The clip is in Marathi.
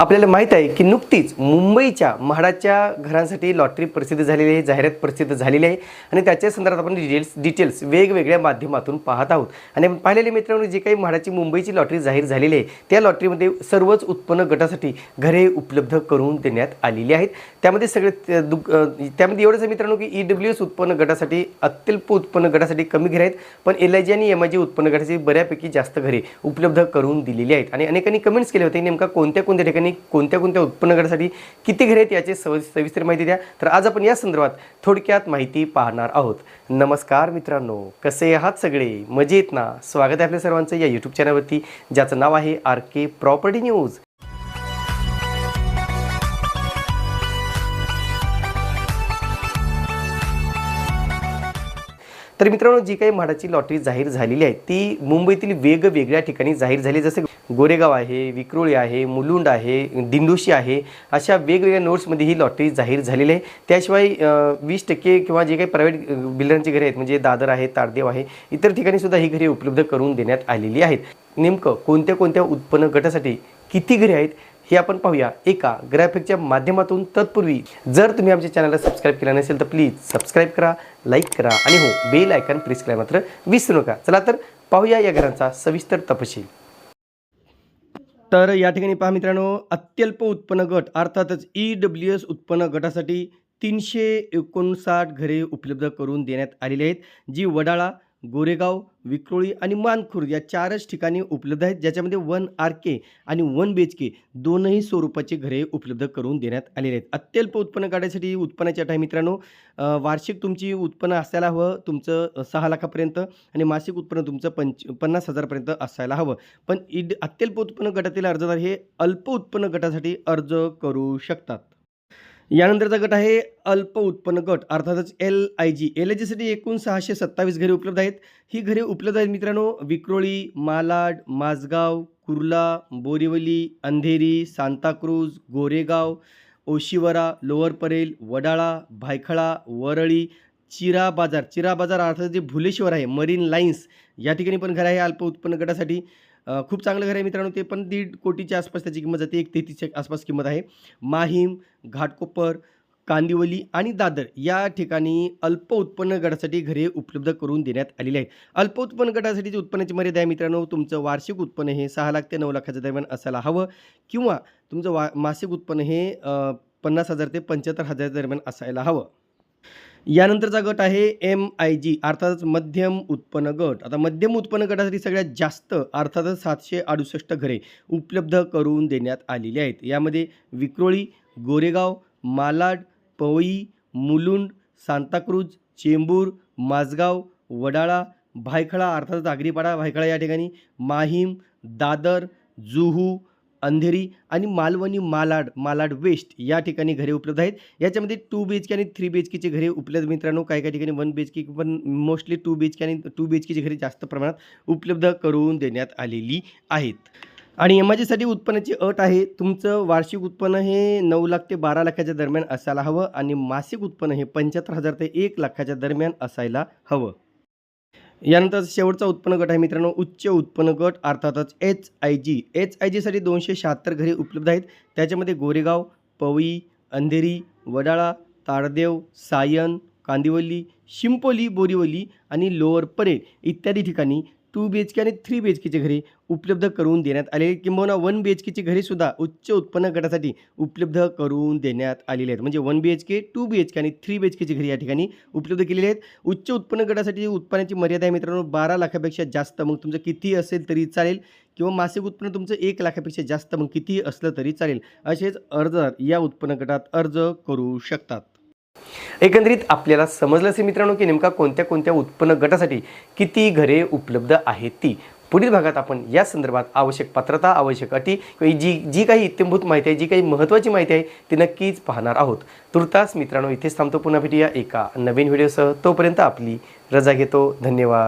आपल्याला माहीत आहे की नुकतीच मुंबईच्या म्हाडाच्या घरांसाठी लॉटरी प्रसिद्ध झालेली आहे जाहिरात प्रसिद्ध झालेली आहे. आणि त्याच्या संदर्भात आपण डिटेल्स डिटेल्स वेगवेगळ्या माध्यमातून पाहत आहोत. आणि पाहिलेले मित्रांनो जे काही म्हाडाची मुंबईची लॉटरी जाहीर झालेली आहे त्या लॉटरीमध्ये सर्वच उत्पन्न गटासाठी घरे उपलब्ध करून देण्यात आलेली आहेत. त्यामध्ये सगळे दुक- त्यामध्ये एवढंच आहे मित्रांनो की ई डब्ल्यू एस उत्पन्न गटासाठी अत्यल्प उत्पन्न गटासाठी कमी घरे आहेत. पण एल आय जी आणि एम आय जी उत्पन्न गटासाठी बऱ्यापैकी जास्त घरे उपलब्ध करून दिलेली आहेत. आणि अनेकांनी कमेंट्स केले होते नेमका कोणत्या कोणत्या ठिकाणी कोणत्या कोणत्या उत्पन्न गटासाठी किती घरे आहेत याची सव सविस्तर माहिती द्या. तर आज आपण या संदर्भात थोडक्यात माहिती पाहणार आहोत. नमस्कार मित्रांनो कसे आहात सगळे? मजेत ना? स्वागत आहे आपल्या सर्वांचं या यूट्यूब चॅनलवरती ज्याचं नाव आहे आर के प्रॉपर्टी न्यूज. तर मित्रांनो जी काही म्हाडाची लॉटरी जाहीर झालेली आहे ती मुंबईतील वेगवेगळ्या ठिकाणी जाहीर झाली. जसे गोरेगाव आहे विक्रोळी आहे मुलुंड आहे दिंडोशी आहे अशा वेगवेगळ्या नोट्समध्ये ही लॉटरी जाहीर झालेली आहे. त्याशिवाय वीस टक्के किंवा जे काही प्रायव्हेट बिल्डरांची घरे आहेत म्हणजे दादर आहे तारदेव आहे इतर ठिकाणी सुद्धा ही घरे उपलब्ध करून देण्यात आलेली आहेत. नेमकं कोणत्या कोणत्या उत्पन्न गटासाठी किती घरे आहेत हे आपण पाहूया एका ग्राफिकच्या माध्यमातून तत्पूर्वी. जर तुम्ही आमच्या चॅनलला सबस्क्राईब केला नसेल तर प्लीज सबस्क्राईब करा लाईक करा आणि हो बेल आयकॉन प्रेस करायला मात्र विसरू नका. चला तर पाहूया या घरांचा सविस्तर तपशील. तर या ठिकाणी पहा मित्रांनो अत्यल्प उत्पन्न गट अर्थातच ई डब्ल्यू एस उत्पन्न गटासाठी तीनशे एकोणसाठ घरे उपलब्ध करून देण्यात आलेली आहेत जी वडाळा गोरेगाव विक्रोळी आणि मानखुर्द या चारच ठिकाणी उपलब्ध आहेत ज्याच्यामध्ये वन आर के आणि वन बी एच के दोनही स्वरूपाची घरे उपलब्ध करून देण्यात आलेली आहेत. अत्यल्प उत्पन्न काढण्यासाठी उत्पन्नाच्या टाईम मित्रांनो वार्षिक तुमची उत्पन्न असायला हवं तुमचं सहा लाखापर्यंत आणि मासिक उत्पन्न तुमचं पंच पन्नास हजारपर्यंत असायला हवं. पण इड अत्यल्प उत्पन्न गटातील अर्जदार हे अल्प उत्पन्न गटासाठी अर्ज करू शकतात. यानंतरचा गट आहे अल्प उत्पन्न गट. अर्थातच L I G L I जीसाठी एकूण सहाशे सत्तावीस घरे उपलब्ध आहेत. ही घरे उपलब्ध आहेत मित्रांनो विक्रोळी मालाड माझगाव कुर्ला बोरिवली अंधेरी सांताक्रूज गोरेगाव ओशिवरा लोअर परेल वडाळा भायखळा वरळी चिरा बाजार. चिरा बाजार अर्थात जे भुलेश्वर आहे मरीन लाईन्स या ठिकाणी पण घर आहे अल्प उत्पन्न गटासाठी. खूप चांगलं घर आहे मित्रांनो ते पण दीड कोटीच्या आसपास त्याची किंमत जाते एक तेहतीसच्या आसपास किंमत आहे. माहीम घाटकोपर कांदिवली आणि दादर या ठिकाणी अल्प उत्पन्न गटासाठी घरे उपलब्ध करून देण्यात आलेली आहेत. अल्प उत्पन्न गटासाठी जी उत्पन्नाची मर्यादा आहे मित्रांनो तुमचं वार्षिक उत्पन्न हे सहा लाख ते नऊ लाखाच्या दरम्यान असायला हवं किंवा तुमचं वा मासिक उत्पन्न हे पन्नास हजार ते पंच्याहत्तर हजार दरम्यान असायला हवं. यानंतरचा गट आहे एम आय जी अर्थातच मध्यम उत्पन्न गट. आता मध्यम उत्पन्न गटासाठी सगळ्यात जास्त अर्थातच सातशे अडुसष्ट घरे उपलब्ध करून देण्यात आलेली आहेत. यामध्ये विक्रोळी गोरेगाव मालाड पवई मुलुंड सांताक्रूज चेंबूर माझगाव वडाळा भायखळा अर्थातच आगरीपाडा भायखळा या ठिकाणी माहीम दादर जुहू अंधेरी आणि मालवणी मालाड मालाड वेस्ट या ठिकाणी घरे उपलब्ध आहेत. याच्यामध्ये टू बी एच के आणि थ्री बी एच केचे घरे उपलब्ध मित्रांनो. काही काही ठिकाणी वन बी एच के पण mostly two B H K आणि टू बी एच केची घरे जास्त प्रमाणात उपलब्ध करून देण्यात आलेली आहेत. आणि एमाजीसाठी उत्पन्नाची अट आहे. तुमचं वार्षिक उत्पन्न हे नऊ लाख ते बारा लाखाच्या दरम्यान असायला हवं आणि मासिक उत्पन्न हे पंच्याहत्तर हजार ते एक लाखाच्या दरम्यान असायला हवं. यानंतर शेवटचा उत्पन्न गट आहे मित्रांनो उच्च उत्पन्न गट अर्थातच H I G H I जीसाठी दोनशे शहात्तर घरे उपलब्ध आहेत. त्याच्यामध्ये गोरेगाव पवई अंधेरी वडाळा तारदेव सायन कांदिवली शिंपोली बोरिवली आणि लोअर परेल इत्यादी ठिकाणी टू बी एच के आणि थ्री बी एच केचे घरे उपलब्ध करून देण्यात आले किंबहुना वन बी एच केची घरेसुद्धा उच्च उत्पन्न गटासाठी उपलब्ध करून देण्यात आलेले आहेत. म्हणजे one B H K two B H K आणि थ्री बी एच केची घरे या ठिकाणी उपलब्ध केलेली आहेत. उच्च उत्पन्न गटासाठी उत्पन्नाची मर्यादा आहे मित्रांनो बारा लाखापेक्षा जास्त. मग तुमचं किती असेल तरी चालेल. किंवा मासिक उत्पन्न तुमचं एक लाखापेक्षा जास्त. मग किती असलं तरी चालेल. असेच अर्जदार या उत्पन्न गटात अर्ज करू शकतात. एकंदरीत आपल्याला समजलं असेल मित्रांनो की नेमका कोणत्या कोणत्या उत्पन्न गटासाठी किती घरे उपलब्ध आहेत ती. पुढील भागात आपण या संदर्भात आवश्यक पात्रता आवश्यक अटी किंवा जी जी काही इत्यंभूत माहिती आहे जी काही महत्त्वाची माहिती आहे ती नक्कीच पाहणार आहोत. तुर्तास मित्रांनो इथेच थांबतो. पुन्हा भेटूया एका नवीन व्हिडिओसह. तोपर्यंत आपली रजा घेतो. धन्यवाद.